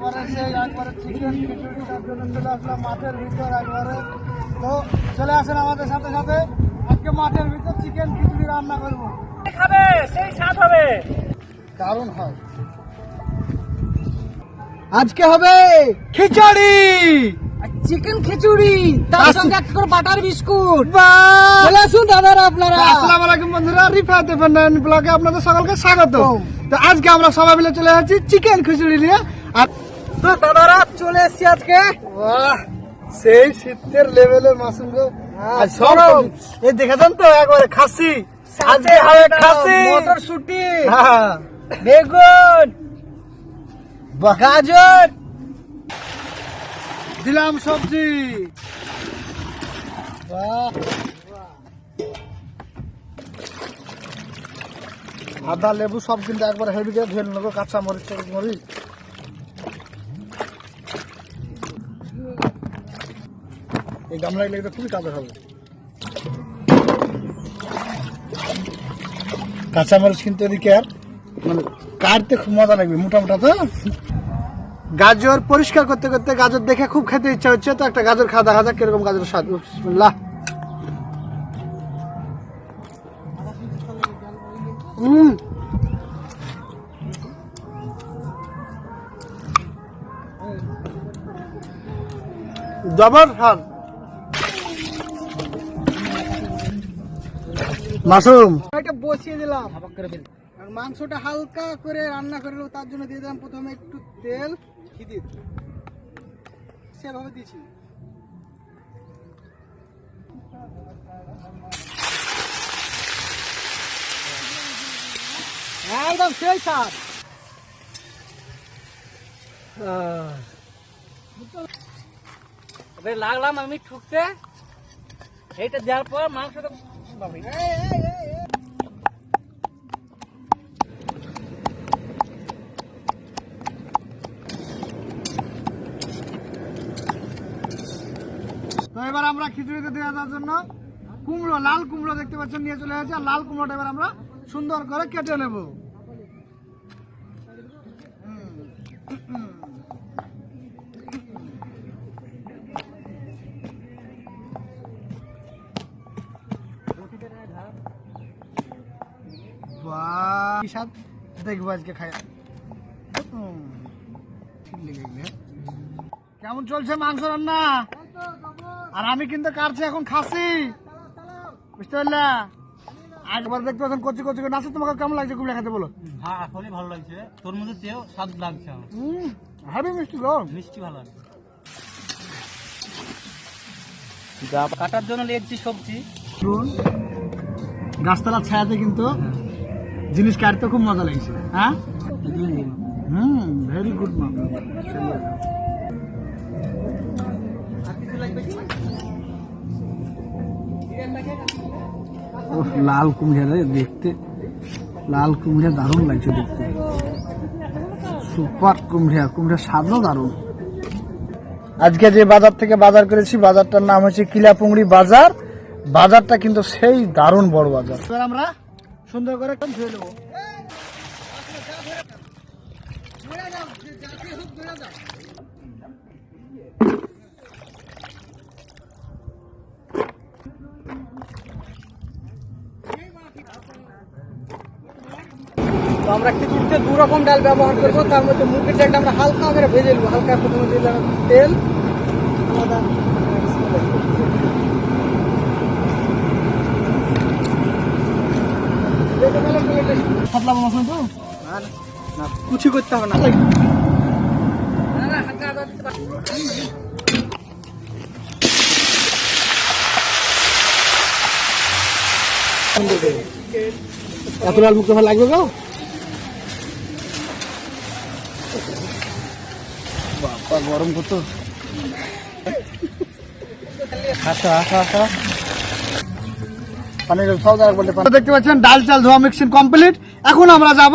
একবারে সেই একবারে চিকেন খিচুড়িটার জন্য চলে আসলাম মাঠের ভিতর একবারে। তো চলে আসেন আমাদের সাথে সাথে। আজকে মাঠের ভিতর চিকেন খিচুড়ি রান্না করব। খাবে? সেই স্বাদ হবে। দারুণ হয়। আজকে হবে খিচুড়ি। চিকেন খিচুড়ি তার সঙ্গে একটা করে বাটার বিস্কুট! চলে আসুন দাদারা আপনারা। আসসালামু আলাইকুম বন্ধুরা রিফাত এফএন ব্লগে আপনাদের সকলকে স্বাগত। তো আজকে আমরা সবাই মিলে চলে যাচ্ছি চিকেন খিচুড়ি নিয়ে। আর তো দাদারা চলে এসছি আজকে। বাহ সেই শীতের লেভেলের মাশরুম গো। হ্যাঁ, সব। এই দেখেছেন তো একবারে খাসি। আজকে হবে খাসি। মটরশুটি। হ্যাঁ। বেগুন। গাজর। দিলাম সবজি। আদা লেবু সব কিন্তু একবার হেভি ধুয়ে নেব কাঁচা মরিচ মরিচ এই গামলায় লেগে খুবই কাজের হবে কাঁচা মরিচ কিন্তু এদিকে আর মানে কাটতে খুব মজা লাগবে মোটা মোটা তো। গাজর পরিষ্কার করতে করতে গাজর দেখে খুব খেতে ইচ্ছা হচ্ছে, তো একটা গাজর খাওয়া দেখা যাক কীরকম গাজর স্বাদ। বিসমিল্লাহ। হুম জবর স্বাদ মাশরুম। এটা বসিয়ে দিলাম। আর মাংসটা হালকা করে রান্না করে তার জন্য দিয়ে দিলাম প্রথমে একটু তেল খিদির সেভাবে দিয়েছি। একদম সেই স্বাদ। লাগলাম আমি ঠুকতে। এইটা দেওয়ার পর মাংসটা তো এবার আমরা খিচুড়িতে দেওয়া দেওয়ার জন্য কুমড়ো, লাল কুমড়ো দেখতে পাচ্ছেন, নিয়ে চলে যাচ্ছে আর লাল কুমড়োটা এবার আমরা সুন্দর করে কেটে নেব। বাহ কি স্বাদ? দেখব আজকে খাই। হুম, ঠিক লেগে গেলে। কেমন চলছে মাংস রান্না? আর আমি কিন্তু কাটছি এখন খাসি। বুঝতে পারলা? একবার দেখতে পাচ্ছেন কচি কচি করে নাচে তোমাকে কেমন লাগছে কুমড়া খেতে বলো? হ্যাঁ আসলে ভালো লাগছে। তোর মধ্যে চেয়েও স্বাদ লাগছে হাবি মিষ্টি গো। মিষ্টি ভালো লাগছে। কাটার জন্য লেগছি সবজি। শুন গাছতলার ছায়াতে কিন্তু জিনিস কাটতে খুব মজা লাগছে। হ্যাঁ? হুম ভেরি গুড মা লাল কুমড়া দেখতে। লাল কুমড়া দারুণ লাগছে দেখতে। সুপার কুমড়া কুমড়া স্বাদও দারুণ। আজকে যে বাজার থেকে বাজার করেছি, বাজারটার নাম হচ্ছে কিলাপুংড়ি বাজার। বাজারটা কিন্তু সেই দারুণ বড় বাজার। আমরা সুন্দর করে ধুয়ে নেব। তো আমরা খিচুড়িতে দু রকম ডাল ব্যবহার করব, তার মধ্যে মুগের ডালটা আমরা হালকা করে ভেজে নেব, হালকা প্রথমে দিলাম তেল। পাতলা মশলা তো। না। কুচি করতে হবে না। এত লাল লাগবে গো? বাবা গরম কত? আচ্ছা আচ্ছা আচ্ছা দেখতে পাচ্ছেন ডাল চাল ধোয়া মিক্সিং কমপ্লিট এখন আমরা যাব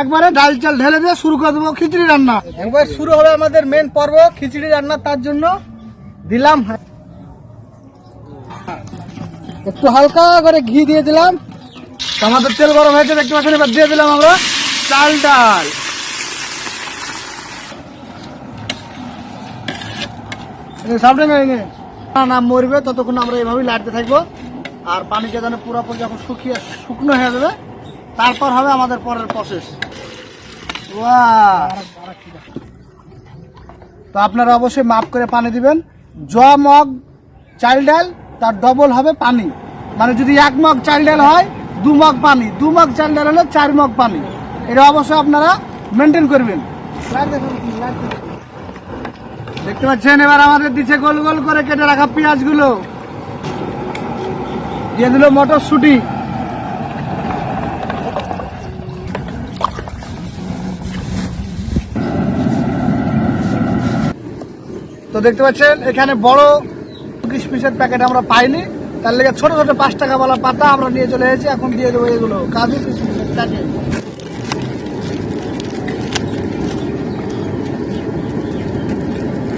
একবারে ডাল চাল ঢেলে দিয়ে শুরু করে দেবো খিচুড়ি রান্না। একবার শুরু হবে আমাদের মেন পর্ব খিচুড়ি রান্না তার জন্য দিলাম একটু হালকা করে ঘি দিয়ে দিলাম। আমাদের তেল গরম হয়েছে দেখতে পাচ্ছেন এবার দিয়ে দিলাম আমরা চাল ডাল। সামনে না। মরবে ততক্ষণ আমরা এইভাবেই লাড়তে থাকব। আর পানিটা যেন পুরোপুরি যখন শুকিয়ে শুকনো হয়ে যাবে, তারপর হবে আমাদের পরের প্রসেস তো আপনারা অবশ্যই মাপ করে পানি দিবেন। জ মগ চাল ডাল, তার ডবল হবে পানি। মানে যদি এক মগ চাল ডাল হয়, দু মগ পানি। দু মগ চাল ডাল হলে চার মগ পানি। এটা অবশ্যই আপনারা মেনটেন করবেন। দেখতে পাচ্ছেন, এবার আমাদের দিচ্ছে গোল গোল করে কেটে রাখা পেঁয়াজগুলো। দিয়ে মটরশুটি তো দেখতে পাচ্ছেন এখানে বড় কিশমিশের প্যাকেট আমরা পাইনি। তার লেগে ছোট ছোট পাঁচ টাকা বলা পাতা আমরা নিয়ে চলে এসেছি, এখন দিয়ে দেবো এগুলো, কাজু কিশমিশের প্যাকেট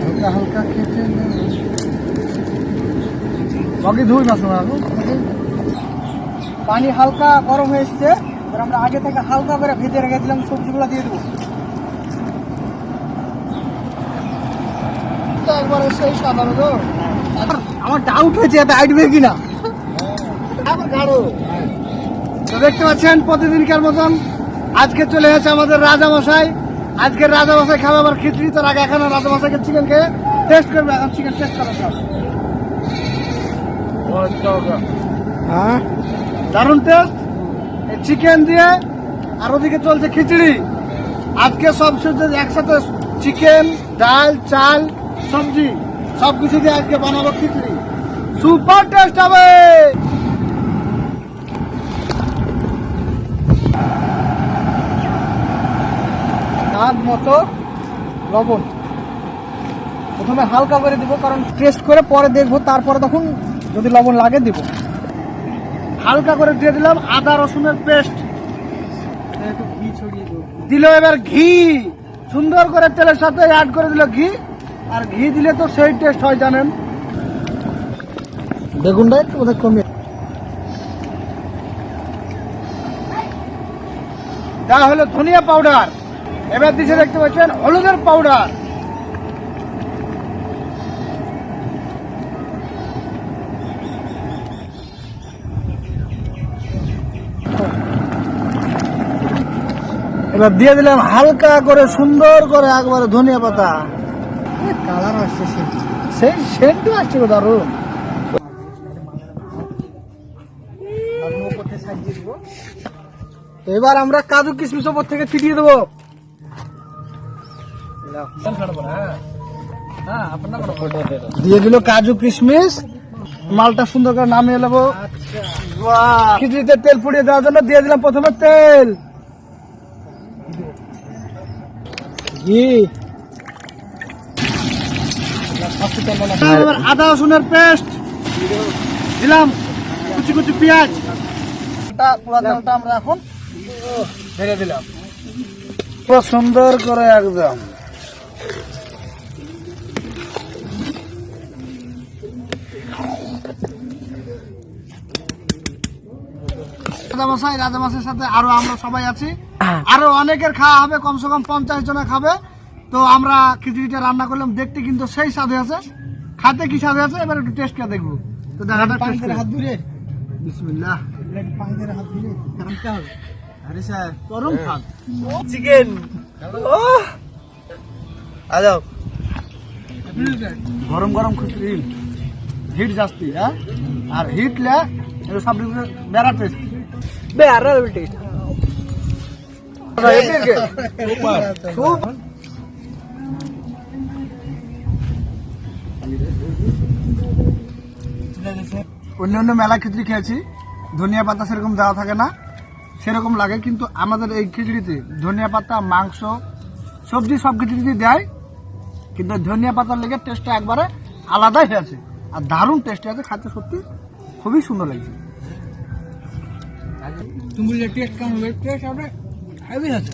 হালকা হালকা খেতে বাকি ধুই মাছ পানি হালকা গরম হয়ে এসছে আমরা আগে থেকে হালকা করে ভেজে রেখেছিলাম, সবজিগুলো দিয়ে দেবো। তো আমার ডাউট হয়েছে, এত আইটবে কিনা। তো দেখতে পাচ্ছেন, প্রতিদিনকার মতন আজকে চলে এসেছে আমাদের রাজামশাই। আজকের রাজামশাই খাবে আবার খিচুড়ি, তার আগে এখন রাজামশাইকে চিকেন খেয়ে টেস্ট করবে, এখন চিকেন টেস্ট করা হ্যাঁ। দারুণ টেস্ট চিকেন দিয়ে আর ওদিকে চলছে খিচুড়ি। আজকে সব একসাথে চিকেন ডাল চাল সবজি সব কিছু দিয়ে আজকে বানাবো খিচুড়ি। সুপার টেস্ট হবে! স্বাদ মতো লবণ। প্রথমে হালকা করে দিব কারণ টেস্ট করে পরে দেখব তারপরে তখন যদি লবণ লাগে দিব। হালকা করে দিয়ে দিলাম, আদা, রসুনের পেস্ট। দিল এবার ঘি। সুন্দর করে তেলের সাথে অ্যাড করে দিল ঘি। আর ঘি দিলে তো সেই টেস্ট হয়, জানেন। বেগুনটা একটু বোধহয় কমিয়ে দেওয়া হলো ধনিয়া পাউডার এবার দিচ্ছে দেখতে পাচ্ছেন হলুদের পাউডার এবার দিয়ে দিলাম হালকা করে সুন্দর করে একবারে ধনিয়া পাতা। কালার আসছে সেই সেন্টু আসছে গো দারুণ। এবার আমরা কাজু কিশমিশ ওপর থেকে ছিটিয়ে দেবো। দিয়ে দিল কাজু কিশমিশ। মালটা সুন্দর করে নামিয়ে নেব। খিচুড়িতে তেল পুড়িয়ে দেওয়ার জন্য দিয়ে দিলাম প্রথমে তেল ঘি এবার আদা রসুনের পেস্ট। দিলাম। কুচি কুচি পেঁয়াজ। তেলটা আমরা এখন ছেড়ে দিলাম। সুন্দর করে একদম রাজামশাই রাজামশাইয়ের সাথে আরও আমরা সবাই আছি। আরও অনেকের খাওয়া হবে কমসে কম পঞ্চাশ জনা খাবে। তো আমরা খিচুড়িটা রান্না করলাম দেখতে কিন্তু সেই স্বাদে আছে। খাতে কি স্বাদে আছে? এবার একটু টেস্ট করে দেখব। তো দেখাটা হাত ধরে বিসমিল্লাহ। হাত ধরে টানতে হবে আরে স্যার গরম খান চিকেন আজাও গরম গরম খিচুড়ি হিট জাস্তি হ্যাঁ? আর হিট লে এটা সব বেড়া টেস্ট বে আর টেস্ট খুব অন্য অন্য মেলা খিচুড়ি খেয়েছি ধনিয়া পাতা সেরকম দেওয়া থাকে না। সেরকম লাগে কিন্তু আমাদের এই খিচুড়িতে ধনিয়া পাতা মাংস সবজি সব খিচুড়িতে দেয়। কিন্তু ধনিয়া পাতার লেগে টেস্টটা একবারে আলাদাই হয়েছে আর দারুণ টেস্ট আছে খাতে সত্যি খুবই সুন্দর লাগছে। তুমি যে টেস্ট কেমন টেস্ট হবে হেভি আছে।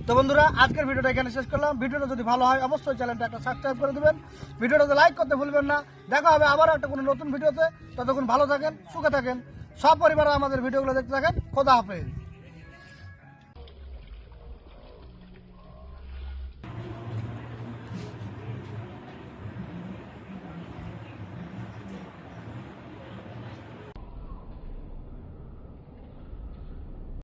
তো বন্ধুরা, আজকের ভিডিওটা এখানে শেষ করলাম। ভিডিওটা যদি ভালো হয়, অবশ্যই চ্যানেলটা একটা সাবস্ক্রাইব করে দিবেন। ভিডিওটাতে লাইক করতে ভুলবেন না। দেখা হবে আবার একটা কোনো নতুন ভিডিওতে। ততক্ষণ ভালো থাকেন, সুখে থাকেন। সব পরিবারে আমাদের ভিডিওগুলো দেখতে থাকেন। খোদা হাফেজ।